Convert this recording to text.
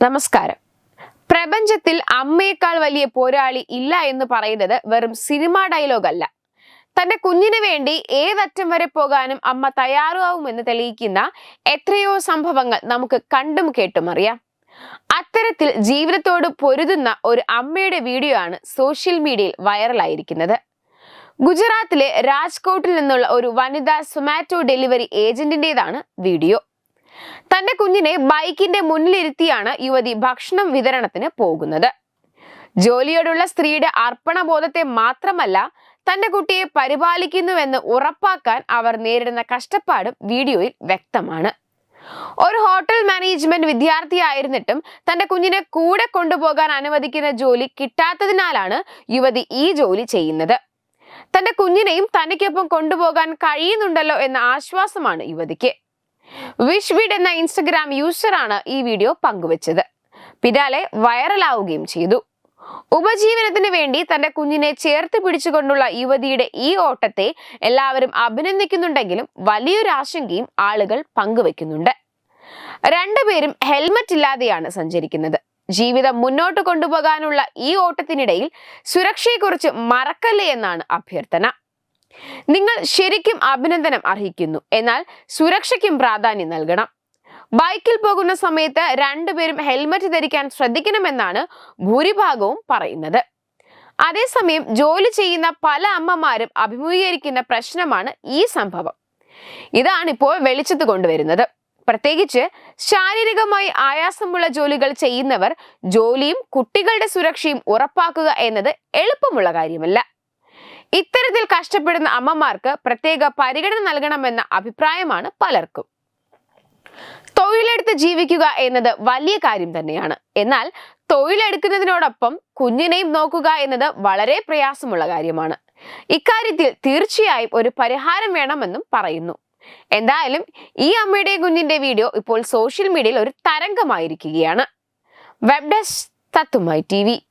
നമസ്കാരം. പ്രപഞ്ചത്തിൽ അമ്മയേക്കാൾ വലിയ പോരാളി ഇല്ല എന്ന് പറയുന്നത് വെറും സിനിമാ ഡയലോഗ് അല്ല. തന്റെ കുഞ്ഞിന് വേണ്ടി ഏതറ്റം വരെ പോകാനും അമ്മ തയ്യാറാവുമെന്ന് തെളിയിക്കുന്ന എത്രയോ സംഭവങ്ങൾ നമുക്ക് കണ്ടും കേട്ടും അറിയാം. അത്തരത്തിൽ ജീവിതത്തോട് പൊരുതുന്ന ഒരു അമ്മയുടെ വീഡിയോ ആണ് സോഷ്യൽ മീഡിയയിൽ വൈറലായിരിക്കുന്നത് ഗുജറാത്തിലെ രാജ്കോട്ടിൽ നിന്നുള്ള ഒരു വനിതാ സൊമാറ്റോ ഡെലിവറി ഏജന്റിന്റെതാണ് വീഡിയോ തന്റെ കുഞ്ഞിനെ ബൈക്കിന്റെ മുന്നിലിരുത്തിയാണ് യുവതി ഭക്ഷണം വിതരണത്തിന് പോകുന്നത്. ജോലിയോടുള്ള സ്ത്രീയുടെ അർപ്പണബോധത്തെ മാത്രമല്ല തന്റെ കുട്ടിയെ പരിപാലിക്കുന്നുവെന്ന് ഉറപ്പാക്കാൻ അവർ നേരിടുന്ന കഷ്ടപ്പാടും വീഡിയോയിൽ വ്യക്തമാണ്. ഒരു ഹോട്ടൽ മാനേജ്മെന്റ് വിദ്യാർത്ഥിയായിരുന്നിട്ടും തന്റെ കുഞ്ഞിനെ കൂടെ കൊണ്ടുപോകാൻ അനുവദിക്കുന്ന ജോലി കിട്ടാത്തതിനാലാണ് യുവതി ഈ ജോലി ചെയ്യുന്നത്. തന്റെ കുഞ്ഞിനെയും തനിക്കൊപ്പം കൊണ്ടുപോകാൻ കഴിയുന്നുണ്ടല്ലോ എന്ന ആശ്വാസമാണ് യുവതിക്ക്. വിഷ്വിഡ് എന്ന ഇൻസ്റ്റഗ്രാം യൂസറാണ് ഈ വീഡിയോ പങ്കുവച്ചത്. പിന്നാലെ വൈറലാവുകയും ചെയ്തു. ഉപജീവനത്തിന് വേണ്ടി തന്റെ കുഞ്ഞിനെ ചേർത്ത് പിടിച്ചുകൊണ്ടുള്ള യുവതിയുടെ ഈ ഓട്ടത്തെ എല്ലാവരും അഭിനന്ദിക്കുന്നുണ്ടെങ്കിലും വലിയൊരു ആശങ്കയും ആളുകൾ പങ്കുവെക്കുന്നുണ്ട്. രണ്ടുപേരും ഹെൽമറ്റ് ഇല്ലാതെയാണ് സഞ്ചരിക്കുന്നത്. ജീവിതം മുന്നോട്ട് കൊണ്ടുപോകാനുള്ള ഈ ഓട്ടത്തിനിടയിൽ സുരക്ഷയെക്കുറിച്ച് മറക്കല്ലേ എന്നാണ് അഭ്യർത്ഥന. നിങ്ങൾ ശരിക്കും അഭിനന്ദനം അർഹിക്കുന്നു. എന്നാൽ സുരക്ഷയ്ക്കും പ്രാധാന്യം നൽകണം. ബൈക്കിൽ പോകുന്ന സമയത്ത് രണ്ടുപേരും ഹെൽമറ്റ് ധരിക്കാൻ ശ്രദ്ധിക്കണമെന്നാണ് ഭൂരിഭാഗവും പറയുന്നത്. അതേസമയം ജോലി ചെയ്യുന്ന പല അമ്മമാരും അഭിമുഖീകരിക്കുന്ന പ്രശ്നമാണ് ഈ സംഭവം. ഇതാണിപ്പോൾ വെളിച്ചത്ത് കൊണ്ടുവരുന്നത്. പ്രത്യേകിച്ച് ശാരീരികമായി ആയാസമുള്ള ജോലികൾ ചെയ്യുന്നവർ ജോലിയും കുട്ടികളുടെ സുരക്ഷയും ഉറപ്പാക്കുക എന്നത് എളുപ്പമുള്ള കാര്യമല്ല. ഇത്തരത്തിൽ കഷ്ടപ്പെടുന്ന അമ്മമാർക്ക് പ്രത്യേക പരിഗണന നൽകണമെന്ന അഭിപ്രായമാണ് പലർക്കും. തൊഴിലെടുത്ത് ജീവിക്കുക എന്നത് വലിയ കാര്യം തന്നെയാണ്. എന്നാൽ തൊഴിലെടുക്കുന്നതിനോടൊപ്പം കുഞ്ഞിനെയും നോക്കുക എന്നത് വളരെ പ്രയാസമുള്ള കാര്യമാണ്. ഇക്കാര്യത്തിൽ തീർച്ചയായും ഒരു പരിഹാരം വേണമെന്നും പറയുന്നു. എന്തായാലും ഈ അമ്മയുടെ കുഞ്ഞിന്റെ വീഡിയോ ഇപ്പോൾ സോഷ്യൽ മീഡിയയിൽ ഒരു തരംഗമായിരിക്കുകയാണ്. Web തത്തുമായി T